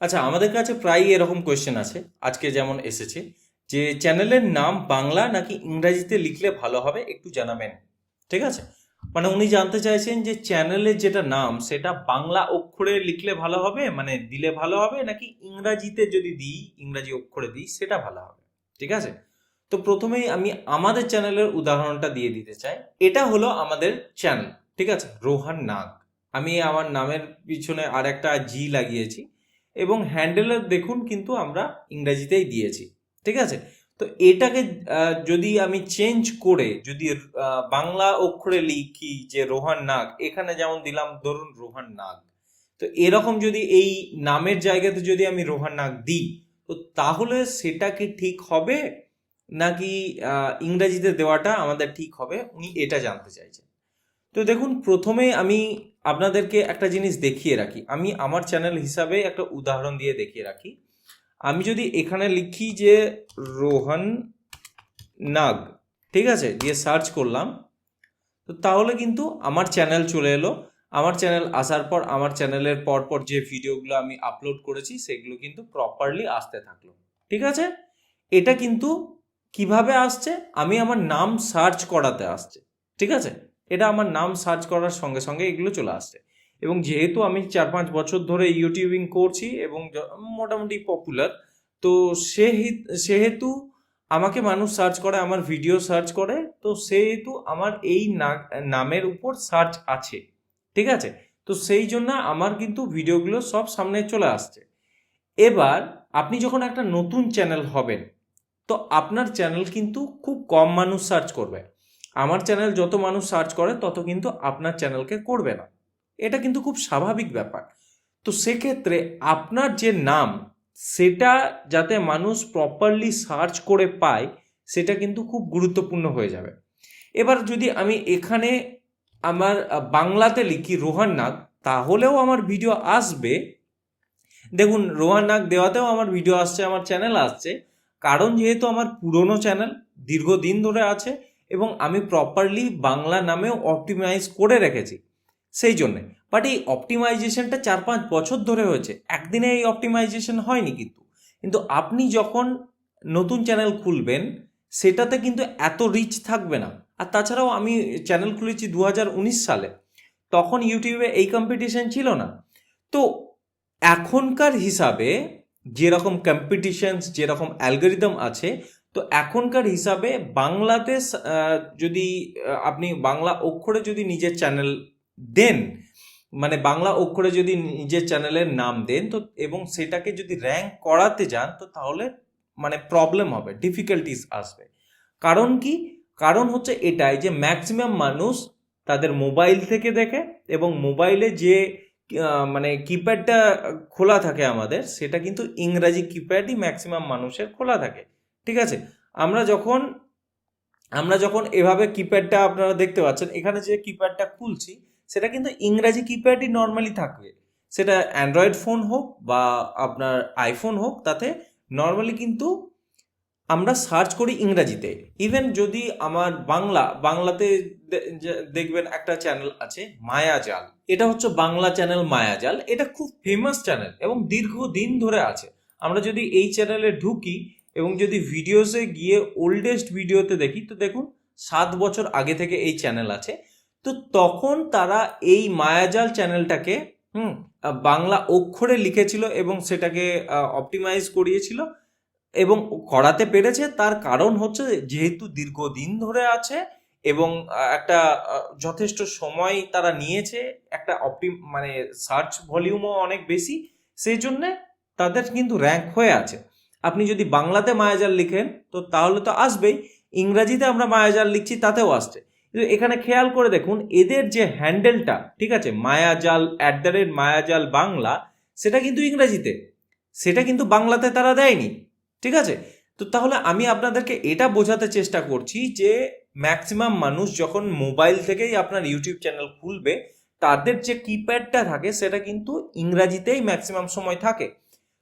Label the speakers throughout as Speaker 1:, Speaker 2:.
Speaker 1: আচ্ছা আমাদের কাছে প্রায়ই এরকম কোয়েশ্চেন আছে। আজকে যেমন এসেছে, যে চ্যানেলের নাম বাংলা নাকি ইংরাজিতে লিখলে ভালো হবে একটু জানাবেন। ঠিক আছে? মানে উনি জানতে চাইছেন যে চ্যানেলের যেটা নাম, সেটা বাংলা অক্ষরে লিখলে ভালো হবে? মানে দিলে ভালো হবে? নাকি ইংরাজিতে যদি দিই, ইংরাজি অক্ষরে দিই, সেটা ভালো হবে? ঠিক আছে? তো প্রথমেই আমি আমাদের চ্যানেলের উদাহরণটা দিয়ে দিতে চাই। এটা হলো আমাদের চ্যানেল ঠিক আছে? রোহান নাগ। আমি আমার নামের পিছনে আর একটা জি লাগিয়েছি। এবং হ্যান্ডেলের দেখুন কিন্তু আমরা ইংরেজিতেই দিয়েছি, ঠিক আছে? তো এটাকে যদি আমি চেঞ্জ করে, যদি বাংলা অক্ষরে লিখি যে রোহান নাগ, এখানে যেমন দিলাম, ধরুন রোহান নাগ। তো এরকম যদি এই নামের জায়গাতে যদি আমি রোহান নাগ দিই, তো তাহলে সেটা কি ঠিক হবে? নাকি ইংরেজিতে দেওয়াটা আমাদের ঠিক হবে? উনি এটা জানতে চাইছেন। তো দেখুন, প্রথমে আমি আপনাদেরকে একটা জিনিস দেখিয়ে রাখি। আমি আমার চ্যানেল হিসাবে একটা উদাহরণ দিয়ে দেখিয়ে রাখি। আমি যদি এখানে লিখি যে রোহন নাগ, ঠিক আছে? দিয়ে সার্চ করলাম। তো তাহলে কিন্তু আমার চ্যানেল চলে এলো। আমার চ্যানেল আসার পর, আমার চ্যানেলের পর পর যে ভিডিওগুলো আমি আপলোড করেছি, সেগুলো কিন্তু প্রপারলি আসতে থাকল। ঠিক আছে? এটা কিন্তু কীভাবে আসছে? আমি আমার নাম সার্চ করাতে আসছে। ঠিক আছে? এটা আমার নাম সার্চ করার সঙ্গে সঙ্গে এগুলো চলে আসছে এবং যেহেতু আমি চার পাঁচ বছর ধরে ইউটিউবিং করছি এবং মোটামুটি পপুলার তো সেহে- সেহেতু আমাকে মানুষ সার্চ করে, আমার ভিডিও সার্চ করে, তো সেহেতু আমার এই নামের উপর সার্চ আছে। ঠিক আছে? তো সেই জন্য আমার কিন্তু ভিডিওগুলো সব সামনে চলে আসছে। এবার আপনি যখন একটা নতুন চ্যানেল হবেন, তো আপনার চ্যানেল কিন্তু খুব কম মানুষ সার্চ করবে। আমার চ্যানেল যত মানুষ সার্চ করে, তত কিন্তু আপনার চ্যানেলকে করবে না। এটা কিন্তু খুব স্বাভাবিক ব্যাপার। তো সেক্ষেত্রে আপনার যে নাম, সেটা যাতে মানুষ প্রপারলি সার্চ করে পায়, সেটা কিন্তু খুব গুরুত্বপূর্ণ হয়ে যাবে। এবার যদি আমি এখানে আমার বাংলাতে লিখি রোহান নাগ, তাহলেও আমার ভিডিও আসবে। দেখুন, রোহান নাগ দেওয়াতেও আমার ভিডিও আসছে, আমার চ্যানেল আসছে। কারণ যেহেতু আমার পুরনো চ্যানেল দীর্ঘদিন ধরে আছে এবং আমি প্রপারলি বাংলা নামেও অপটিমাইজ করে রেখেছি। সেই জন্যে। বাট এই অপটিমাইজেশনটা চার পাঁচ বছর ধরে হয়েছে। একদিনে এই অপটিমাইজেশন হয়নি কিন্তু। কিন্তু আপনি যখন নতুন চ্যানেল খুলবেন, সেটাতে কিন্তু এত রিচ থাকবে না। আর তাছাড়াও আমি চ্যানেল খুলেছি দু হাজার উনিশ সালে। তখন ইউটিউবে এই কম্পিটিশন ছিল না। তো এখনকার হিসাবে যেরকম কম্পিটিশনস যেরকম অ্যালগোরিদম আছে তো এখনকার হিসাবে বাংলাতে যদি আপনি বাংলা অক্ষরে যদি নিজের চ্যানেল দেন মানে বাংলা অক্ষরে যদি নিজের চ্যানেলের নাম দেন, তো এবং সেটাকে যদি র্যাঙ্ক করাতে যান, তো তাহলে মানে প্রবলেম হবে ডিফিকাল্টিস আসবে। কারণ কি? কারণ হচ্ছে এটাই যে ম্যাক্সিমাম মানুষ তাদের মোবাইল থেকে দেখে এবং মোবাইলে যে মানে কিপ্যাডটা খোলা থাকে আমাদের, সেটা কিন্তু ইংরাজি কিপ্যাডই ম্যাক্সিমাম মানুষের খোলা থাকে। ঠিক আছে? আমরা যখন আমরা যখন এভাবে কিপ্যাডটা আপনারা দেখতে পাচ্ছেন, এখানে যে কিপ্যাডটা খুলছি, সেটা কিন্তু ইংরাজি কিপ্যাডই নর্মালি থাকবে। সেটা অ্যান্ড্রয়েড ফোন হোক বা আপনার আইফোন হোক, তাতে নর্মালি কিন্তু আমরা সার্চ করি ইংরাজিতে। ইভেন যদি আমার বাংলা, বাংলাতে দেখবেন একটা চ্যানেল আছে মায়াজাল। এটা হচ্ছে বাংলা চ্যানেল মায়াজাল। এটা খুব ফেমাস চ্যানেল এবং দীর্ঘদিন ধরে আছে। আমরা যদি এই চ্যানেলে ঢুকি এবং যদি ভিডিওসে গিয়ে ওল্ডেস্ট ভিডিওতে দেখি, তো দেখুন, সাত বছর আগে থেকে এই চ্যানেল আছে। তো তখন তারা এই মায়াজাল চ্যানেলটাকে হুম বাংলা অক্ষরে লিখেছিল এবং সেটাকে অপটিমাইজ করিয়েছিল এবং করাতে পেরেছে। তার কারণ হচ্ছে যেহেতু দীর্ঘদিন ধরে আছে এবং একটা যথেষ্ট সময় তারা নিয়েছে, একটা অপটি মানে সার্চ ভলিউমও অনেক বেশি, সেই জন্যে তাদের কিন্তু র্যাঙ্ক হয়ে আছে। আপনি যদি বাংলাতে মায়াজাল লিখেন, তো তাহলে তো আসবেই। ইংরাজিতে আমরা মায়াজাল লিখছি, তাতেও আসছে। কিন্তু এখানে খেয়াল করে দেখুন, এদের যে হ্যান্ডেলটা, ঠিক আছে, Mayajaal at the rate Mayajaal Bangla, সেটা কিন্তু ইংরাজিতে। সেটা কিন্তু বাংলাতে তারা দেয়নি, ঠিক আছে? তো তাহলে আমি আপনাদেরকে এটা বোঝাতে চেষ্টা করছি যে ম্যাক্সিমাম মানুষ যখন মোবাইল থেকেই আপনার ইউটিউব চ্যানেল খুলবে, তাদের যে কিপ্যাডটা থাকে, সেটা কিন্তু ইংরাজিতেই ম্যাক্সিমাম সময় থাকে।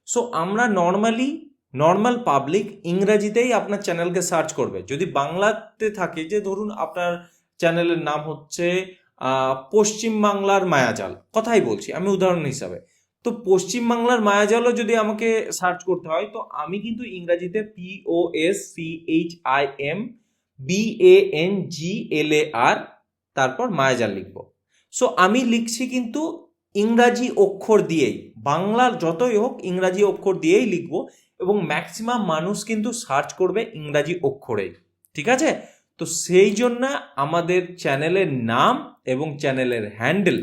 Speaker 1: সো আমরা নর্মালি নর্মাল পাবলিক ইংরাজিতেই আপনার চ্যানেলকে সার্চ করবে। যদি বাংলাতে থাকে, যে ধরুন আপনার চ্যানেলের নাম হচ্ছে পশ্চিম বাংলার মায়াজাল। কথাই বলছি, আমি উদাহরণ হিসাবে। তো পশ্চিমবাংলার মায়াজালও যদি আমাকে সার্চ করতে হয়, তো আমি কিন্তু ইংরাজিতে P O S C H I M B A N G L A R তারপর মায়াজাল লিখব। সো আমি লিখছি কিন্তু ইংরাজি অক্ষর দিয়েই, বাংলার যতই হোক ইংরাজি অক্ষর দিয়েই লিখব। এবং ম্যাক্সিমাম মানুষ কিন্তু সার্চ করবে ইংরাজি অক্ষরেই ঠিক আছে? তো সেই জন্য আমাদের চ্যানেলের নাম এবং চ্যানেলের হ্যান্ডেল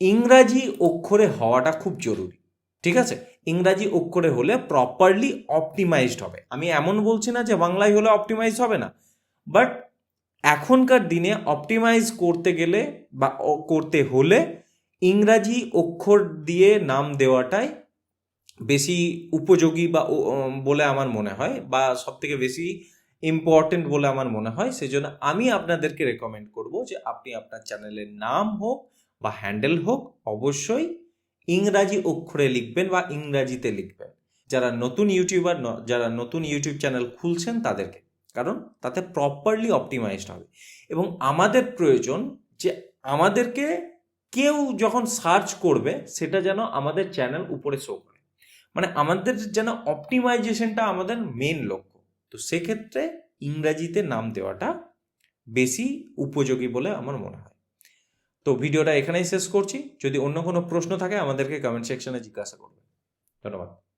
Speaker 1: ইংরাজি অক্ষরে হওয়াটা খুব জরুরি, ঠিক আছে? ইংরাজি অক্ষরে হলে প্রপারলি অপটিমাইজড হবে। আমি এমন বলছি না যে বাংলায় হলে অপটিমাইজ হবে না বাট এখনকার দিনে অপটিমাইজ করতে গেলে বা করতে হলে ইংরাজি অক্ষর দিয়ে নাম দেওয়াটাই বেশি উপযোগী বা বলে আমার মনে হয় বা সব থেকে বেশি ইম্পর্টেন্ট বলে আমার মনে হয়, সেজন্য আমি আপনাদেরকে রেকমেন্ড করব যে আপনি আপনার চ্যানেলের নাম হোক বা হ্যান্ডেল হোক, অবশ্যই ইংরাজি অক্ষরে লিখবেন বা ইংরাজিতে লিখবেন। যারা নতুন ইউটিউবার যারা নতুন ইউটিউব চ্যানেল খুলছেন তাদেরকে, কারণ তাতে প্রপারলি অপটিমাইজড হবে। এবং আমাদের প্রয়োজন যে আমাদেরকে কেউ যখন সার্চ করবে, সেটা যেন আমাদের চ্যানেল উপরে শো করে। মানে আমাদের যেন অপটিমাইজেশনটা আমাদের মেন লক্ষ্য। তো সেক্ষেত্রে ইংরাজিতে নাম দেওয়াটা বেশি উপযোগী বলে আমার মনে হয়। তো ভিডিওটা এখানেই শেষ করছি। যদি অন্য কোনো প্রশ্ন থাকে আমাদেরকে কমেন্ট সেকশনে জিজ্ঞাসা করবেন। ধন্যবাদ।